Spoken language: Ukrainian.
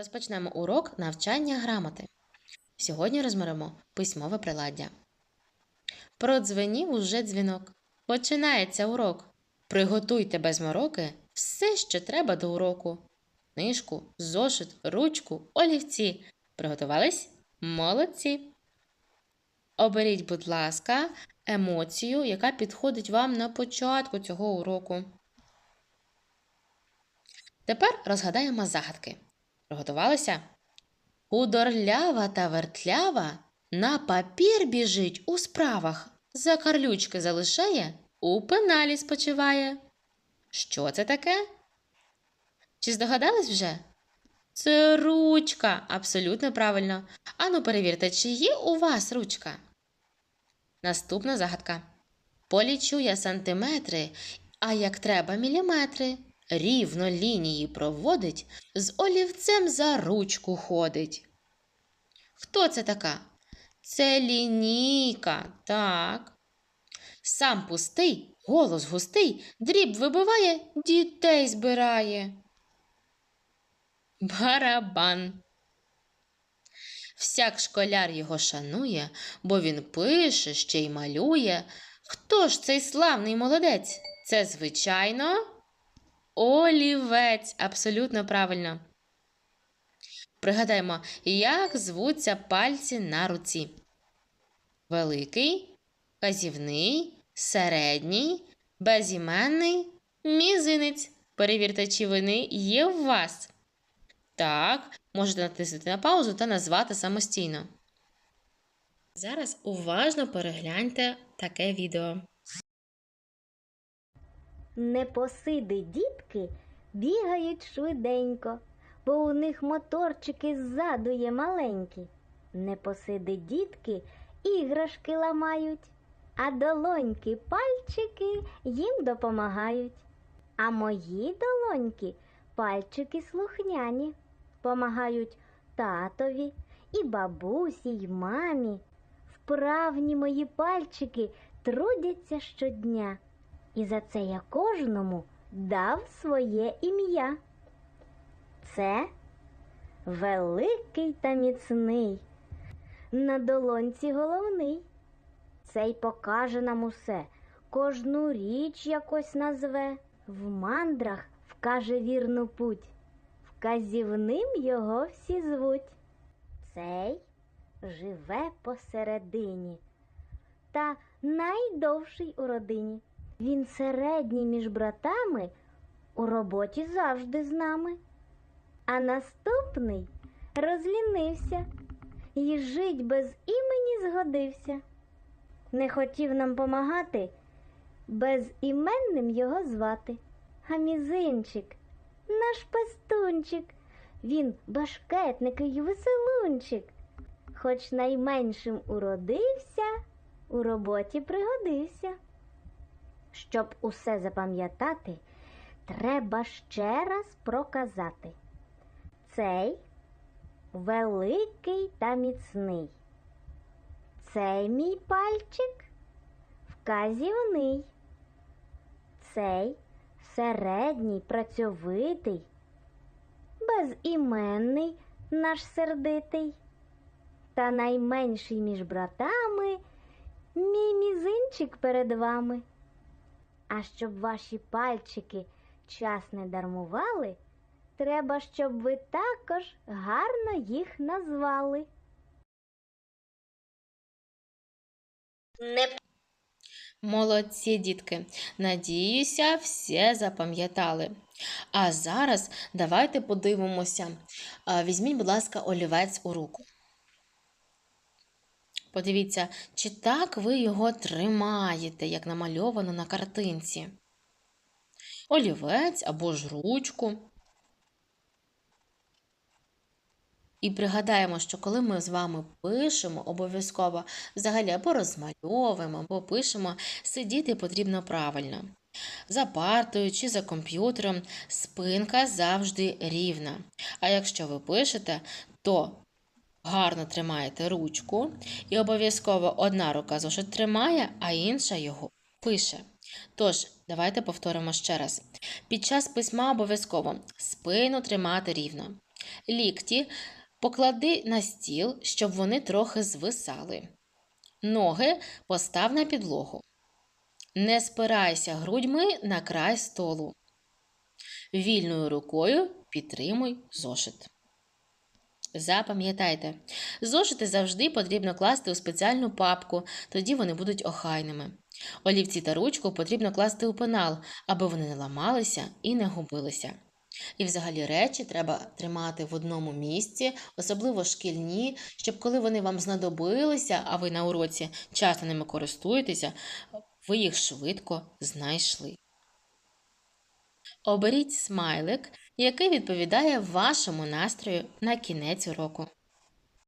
Розпочнемо урок навчання грамоти. Сьогодні розберемо письмове приладдя. Продзвенів уже дзвінок. Починається урок. Приготуйте без мороки все, що треба до уроку. Книжку, зошит, ручку, олівці. Приготувались? Молодці! Оберіть, будь ласка, емоцію, яка підходить вам на початку цього уроку. Тепер розгадаємо загадки. Приготувалися? Худорлява та вертлява на папір біжить у справах, за карлючки залишає, у пеналі спочиває. Що це таке? Чи здогадались вже? Це ручка, абсолютно правильно. Ану, перевірте, чи є у вас ручка. Наступна загадка. Полічу я сантиметри, а як треба міліметри. Рівно лінії проводить, з олівцем за ручку ходить. Хто це така? Це лінійка, так. Сам пустий, голос густий, дріб вибиває, дітей збирає. Барабан. Всяк школяр його шанує, бо він пише, ще й малює. Хто ж цей славний молодець? Це, звичайно, олівець. Абсолютно правильно. Пригадаємо, як звуться пальці на руці. Великий, казівний, середній, безіменний, мізинець. Перевірте, чи вони є у вас. Так, можете натиснути на паузу та назвати самостійно. Зараз уважно перегляньте таке відео. Непосиди дітки бігають швиденько, бо у них моторчики ззаду є маленькі. Непосиди дітки іграшки ламають, а долоньки пальчики їм допомагають. А мої долоньки пальчики слухняні, помагають татові і бабусі, й мамі. Вправні мої пальчики трудяться щодня. І за це я кожному дав своє ім'я. Це великий та міцний, на долонці головний. Цей покаже нам усе, кожну річ якось назве, в мандрах вкаже вірну путь, вказівним його всі звуть. Цей живе посередині та найдовший у родині. Він середній між братами, у роботі завжди з нами. А наступний розлінився і жить без імені згодився. Не хотів нам помагати, безіменним його звати. А мізинчик, наш пастунчик, він башкетник і веселунчик. Хоч найменшим уродився, у роботі пригодився. Щоб усе запам'ятати, треба ще раз проказати. Цей великий та міцний. Цей мій пальчик вказівний. Цей середній працьовитий, безіменний наш сердитий. Та найменший між братами мій мізинчик перед вами. А щоб ваші пальчики час не дармували, треба, щоб ви також гарно їх назвали. Не Молодці, дітки! Надіюся, все запам'ятали. А зараз давайте подивимося. Візьміть, будь ласка, олівець у руку. Подивіться, чи так ви його тримаєте, як намальовано на картинці. Олівець або ж ручку. І пригадаємо, що коли ми з вами пишемо, обов'язково взагалі або розмальовуємо, або пишемо, сидіти потрібно правильно. За партою чи за комп'ютером спинка завжди рівна. А якщо ви пишете, то гарно тримаєте ручку, і обов'язково одна рука зошит тримає, а інша його пише. Тож, давайте повторимо ще раз. Під час письма обов'язково спину тримати рівно. Лікті поклади на стіл, щоб вони трохи звисали. Ноги постав на підлогу. Не спирайся грудьми на край столу. Вільною рукою підтримуй зошит. Запам'ятайте, зошити завжди потрібно класти у спеціальну папку, тоді вони будуть охайними. Олівці та ручку потрібно класти у пенал, аби вони не ламалися і не губилися. І взагалі речі треба тримати в одному місці, особливо шкільні, щоб коли вони вам знадобилися, а ви на уроці часто ними користуєтеся, ви їх швидко знайшли. Оберіть смайлик, який відповідає вашому настрою на кінець уроку.